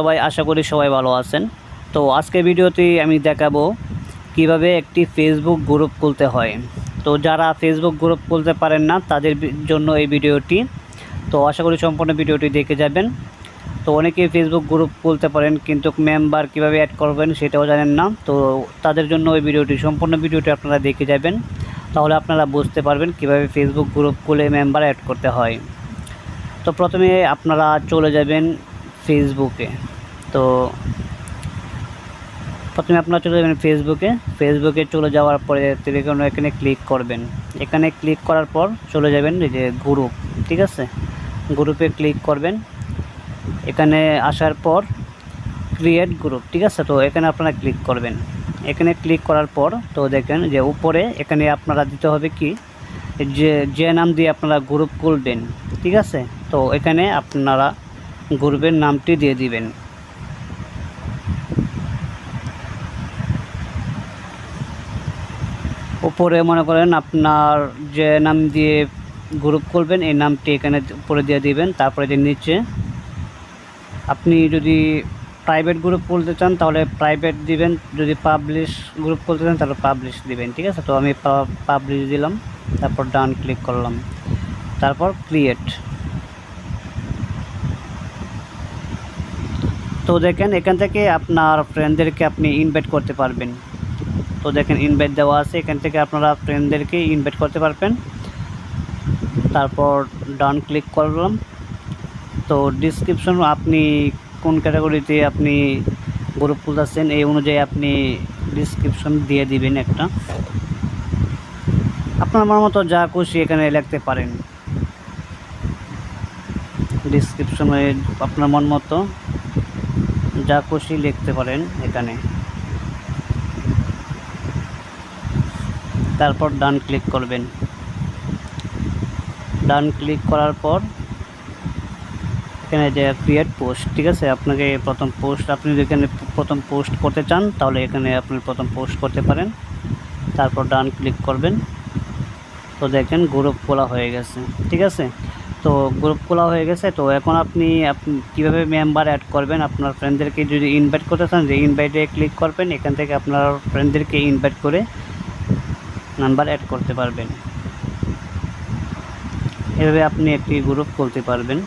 সবাই, আশা করি সবাই ভালো আছেন। তো আজকে ভিডিওতে আমি দেখাবো কীভাবে একটি ফেসবুক গ্রুপ খুলতে হয়। তো যারা ফেসবুক গ্রুপ খুলতে পারেন না, তাদের জন্য এই ভিডিওটি। তো আশা করি সম্পূর্ণ ভিডিওটি দেখে যাবেন। তো অনেকেই ফেসবুক গ্রুপ খুলতে পারেন, কিন্তু মেম্বার কীভাবে অ্যাড করবেন সেটাও জানেন না। তো তাদের জন্য ওই ভিডিওটি, সম্পূর্ণ ভিডিওটি আপনারা দেখে যাবেন। তাহলে আপনারা বুঝতে পারবেন কীভাবে ফেসবুক গ্রুপ খুলে মেম্বার অ্যাড করতে হয়। তো প্রথমে আপনারা চলে যাবেন ফেসবুকে। তো প্রথমে আপনারা চলে যাবেন ফেসবুকে। ফেসবুকে চলে যাওয়ার পরে টেলিগ্রাম এখানে ক্লিক করবেন। এখানে ক্লিক করার পর চলে যাবেন এই যে গ্রুপ ঠিক আছে? গ্রুপে ক্লিক করবেন। এখানে আসার পর ক্রিয়েট গ্রুপ ঠিক আছে? তো এখানে আপনারা ক্লিক করবেন। এখানে ক্লিক করার পর তো দেখেন যে উপরে এখানে আপনারা দিতে হবে কি? যে যে নাম দিয়ে আপনারা গ্রুপ খুলবেন, ঠিক আছে? তো এখানে আপনারা গ্রুপের নামটি দিয়ে দিবেন। উপরে মনে করেন আপনার যে নাম দিয়ে গ্রুপ খুলবেন এই নামটি এখানে উপরে দিয়ে দিবেন, তারপরে যে নিচে। আপনি যদি প্রাইভেট গ্রুপ খুলতে চান, তাহলে প্রাইভেট দিবেন, যদি পাবলিশ গ্রুপ খুলতে চান, তাহলে পাবলিশ দিবেন, ঠিক আছে? তো আমি পাবলিশ দিলাম, তারপর ডান ক্লিক করলাম। তারপর ক্রিয়েট। তো দেখেন, এখান থেকে আপনার ফ্রেন্ডদেরকে আপনি ইনভাইট করতে পারবেন। তো দেখেন ইনভাইট দেওয়া আছে, এখান থেকে আপনারা ফ্রেন্ডদেরকে ইনভাইট করতে পারবেন। তারপর ডান ক্লিক করলাম। তো ডিসক্রিপশন আপনি কোন ক্যাটাগরিতে আপনি গ্রুপ খুলতেছেন, এই অনুযায়ী আপনি ডিসক্রিপশন দিয়ে দিবেন একটা। আপনার মন মতো যা খুশি এখানে লিখতে পারেন। ডিসক্রিপশনে আপনার মন মতো। যা খুশি লিখতে পারেন এখানে। তারপর ডান ক্লিক করবেন। ডান ক্লিক করার পর এখানে যে ক্রিয়েট পোস্ট ঠিক আছে? আপনাকে প্রথম পোস্ট আপনি যদি এখানে প্রথম পোস্ট করতে চান, তাহলে এখানে আপনি প্রথম পোস্ট করতে পারেন। তারপর ডান ক্লিক করবেন। তো দেখেন গ্রুপ খোলা হয়ে গেছে, ঠিক আছে? তো গ্রুপ খোলা হয়ে গেছে, তো এখন আপনি কীভাবে মেম্বার অ্যাড করবেন? আপনার ফ্রেন্ডদেরকে যদি ইনভাইট করতে চান, যে ইনভাইটে ক্লিক করবেন, এখান থেকে আপনার ফ্রেন্ডদেরকে ইনভাইট করে নাম্বার অ্যাড করতে পারবেন। এভাবে আপনি একটি গ্রুপ খুলতে পারবেন।